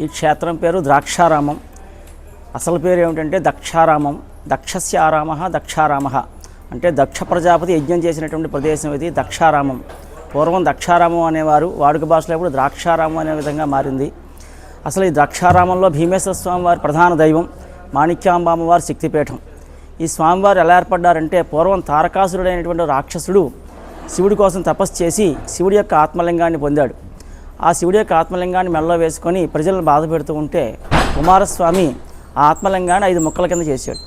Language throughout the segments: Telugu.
ఈ క్షేత్రం పేరు ద్రాక్షారామం. అసలు పేరు ఏమిటంటే దక్షారామం. దక్షస్య ఆరామ దక్షారామ. అంటే దక్ష ప్రజాపతి యజ్ఞం చేసినటువంటి ప్రదేశం ఇది దక్షారామం. పూర్వం దక్షారామం అనేవారు వాడుక భాషలో ఇప్పుడు ద్రాక్షారామం అనే విధంగా మారింది. అసలు ఈ ద్రాక్షారామంలో భీమేశ్వర స్వామి వారి ప్రధాన దైవం మాణిక్యాంబామ్మవారి శక్తిపీఠం. ఈ స్వామివారు ఎలా ఏర్పడ్డారంటే పూర్వం తారకాసురుడైనటువంటి రాక్షసుడు శివుడి కోసం తపస్సు చేసి శివుడి యొక్క ఆత్మలింగాన్ని పొందాడు. ఆ శివుడి యొక్క ఆత్మలింగాన్ని మెడలో వేసుకొని ప్రజలను బాధ పెడుతూ ఉంటే కుమారస్వామి ఆ ఆత్మలింగాన్ని ఐదు ముక్కల కింద చేశాడు.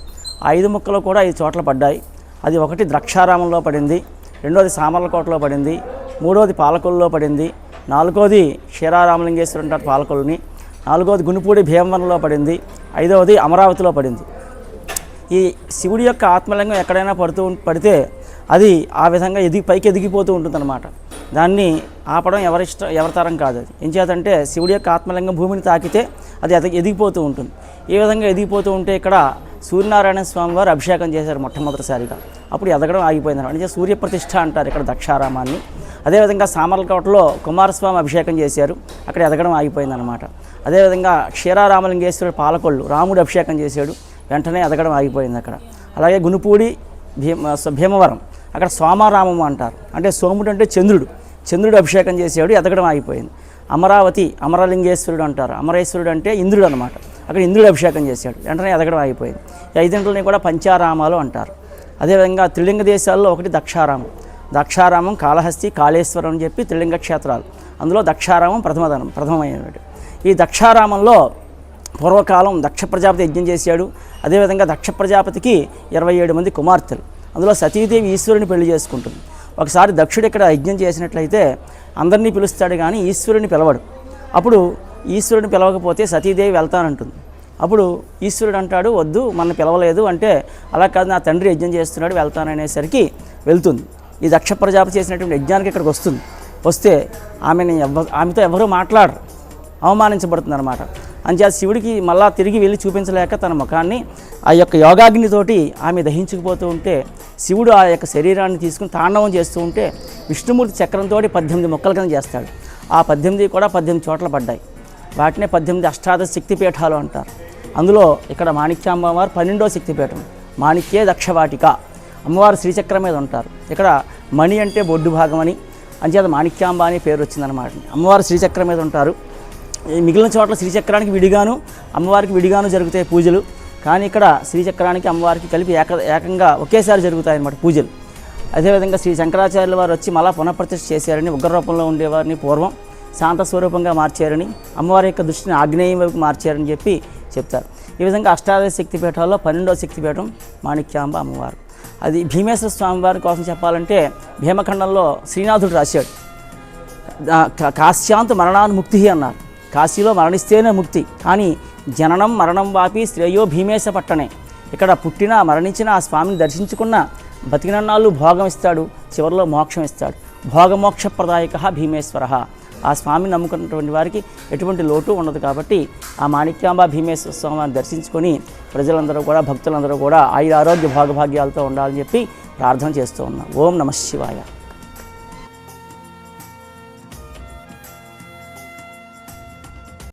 ఆ ఐదు ముక్కలు కూడా ఐదు చోట్ల పడ్డాయి. అది ఒకటి ద్రాక్షారామంలో పడింది రెండోది సామర్లకోటలో పడింది మూడోది పాలకొల్లో పడింది నాలుగోది క్షీరారామలింగేశ్వరు అంటారు పాలకొల్లుని నాలుగోది గునుపూడి భీమవరంలో పడింది ఐదవది అమరావతిలో పడింది. ఈ శివుడి యొక్క ఆత్మలింగం ఎక్కడైనా పడుతూ పడితే అది ఆ విధంగా ఎదిగి పైకి ఎదిగిపోతూ ఉంటుందన్నమాట. దాన్ని ఆపడం ఎవరిష్టం ఎవరితరం కాదు అది. ఏం చేతంటే శివుడి యొక్క ఆత్మలింగం భూమిని తాకితే అది ఎద ఎదిగిపోతూ ఉంటుంది. ఈ విధంగా ఎదిగిపోతూ ఉంటే ఇక్కడ సూర్యనారాయణ స్వామి వారు అభిషేకం చేశారు మొట్టమొదటిసారిగా. అప్పుడు ఎదగడం ఆగిపోయింది అంటే సూర్యప్రతిష్ఠ అంటారు ఇక్కడ దక్షారామాన్ని. అదేవిధంగా సామర్లకోటలో కుమారస్వామి అభిషేకం చేశారు. అక్కడ ఎదగడం ఆగిపోయిందనమాట అదేవిధంగా క్షీరారామలింగేశ్వరుడు పాలకొల్లు రాముడు అభిషేకం చేశాడు. వెంటనే ఎదగడం ఆగిపోయింది అక్కడ. అలాగే గునుపూడి భీమ భీమవరం. అక్కడ సోమారామం అంటారు. అంటే సోముడు అంటే చంద్రుడు. చంద్రుడు అభిషేకం చేసేవాడు ఎదగడం ఆగిపోయింది. అమరావతి అమరలింగేశ్వరుడు అంటారు. అమరేశ్వరుడు అంటే ఇంద్రుడు అనమాట అక్కడ ఇంద్రుడు అభిషేకం చేశాడు వెంటనే ఎదగడం ఆగిపోయింది. ఐదింటిని కూడా పంచారామాలు అంటారు. అదేవిధంగా త్రిలింగ దేశాల్లో ఒకటి దక్షారామం. దక్షారామం కాళహస్తి కాళేశ్వరం అని చెప్పి త్రిలింగ క్షేత్రాలు. అందులో దక్షారామం ప్రథమధనం ప్రథమమైనటువంటి ఈ దక్షారామంలో పూర్వకాలం దక్ష ప్రజాపతి యజ్ఞం చేశాడు అదేవిధంగా దక్ష ప్రజాపతికి ఇరవై ఏడు మంది కుమార్తెలు. అందులో సతీదేవి ఈశ్వరుని పెళ్ళి చేసుకుంటుంది. ఒకసారి దక్షుడు ఇక్కడ యజ్ఞం చేసినట్లయితే అందరినీ పిలుస్తాడు కానీ ఈశ్వరుని పిలవడు. అప్పుడు ఈశ్వరుని పిలవకపోతే సతీదేవి వెళ్తానంటుంది. అప్పుడు ఈశ్వరుడు అంటాడు వద్దు మన పిలవలేదు అంటే అలా కాదు నా తండ్రి యజ్ఞం చేస్తున్నాడు వెళ్తాననేసరికి వెళ్తుంది. ఈ దక్ష ప్రజాపతి చేసినటువంటి యజ్ఞానికి ఇక్కడికి వస్తుంది. వస్తే ఆమెని ఎవ ఆమెతో ఎవరూ మాట్లాడరు. అవమానించబడుతుంది అనమాట అంచేత శివుడికి మళ్ళా తిరిగి వెళ్ళి చూపించలేక తన ముఖాన్ని ఆ యొక్క యోగాగ్నితోటి ఆమె దహించుకుపోతూ ఉంటే శివుడు ఆ యొక్క శరీరాన్ని తీసుకుని తాండవం చేస్తూ ఉంటే విష్ణుమూర్తి చక్రంతో పద్దెనిమిది మొక్కల కింద చేస్తాడు. ఆ పద్దెనిమిది కూడా పద్దెనిమిది చోట్ల పడ్డాయి. వాటినే పద్దెనిమిది అష్టాదశ శక్తిపీఠాలు అంటారు. అందులో ఇక్కడ మాణిక్యాంబవారు పన్నెండో శక్తిపీఠం మాణిక్యే దక్షవాటిక అమ్మవారు శ్రీచక్రం మీద ఉంటారు. ఇక్కడ మణి అంటే బొడ్డు భాగం అని అంచేత మాణిక్యాంబ అని పేరు వచ్చిందనమాట అమ్మవారు శ్రీచక్రం మీద ఉంటారు. మిగిలిన చోట్ల శ్రీచక్రానికి విడిగాను అమ్మవారికి విడిగాను జరుగుతాయి పూజలు. కానీ ఇక్కడ శ్రీచక్రానికి అమ్మవారికి కలిపి ఏక ఏకంగా ఒకేసారి జరుగుతాయి అన్నమాట పూజలు. అదేవిధంగా శ్రీ శంకరాచార్యుల వారు వచ్చి మళ్ళా పునఃప్రతిష్ఠ చేశారని ఉగ్ర రూపంలో ఉండేవారిని పూర్వం శాంత స్వరూపంగా మార్చారని అమ్మవారి యొక్క దృష్టిని ఆగ్నేయం వైపు మార్చారని చెప్పి చెప్తారు. ఈ విధంగా అష్టాదశ శక్తిపీఠాల్లో పన్నెండవ శక్తిపీఠం మాణిక్యాంబ అమ్మవారు. అది భీమేశ్వర స్వామి వారి కోసం చెప్పాలంటే భీమఖండంలో శ్రీనాథుడు రాశాడు. దా- మరణాన్ని ముక్తి అన్నారు. కాశీలో మరణిస్తేనే ముక్తి. కానీ జననం మరణం వాపి శ్రేయో భీమేశ పట్టణే. ఇక్కడ పుట్టినా మరణించిన ఆ స్వామిని దర్శించుకున్న బతికినన్నాళ్ళు భోగం ఇస్తాడు చివరిలో మోక్షం ఇస్తాడు భోగమోక్షప్రదాయక భీమేశ్వర. ఆ స్వామిని నమ్ముకున్నటువంటి వారికి ఎటువంటి లోటు ఉండదు కాబట్టి ఆ మాణిక్యాంబ భీమేశ్వర స్వామిని దర్శించుకొని ప్రజలందరూ కూడా భక్తులందరూ కూడా ఆయుర ఆరోగ్య భోగభాగ్యాలతో ఉండాలని చెప్పి ప్రార్థన చేస్తూ ఉన్నాం. ఓం నమ శివాయ.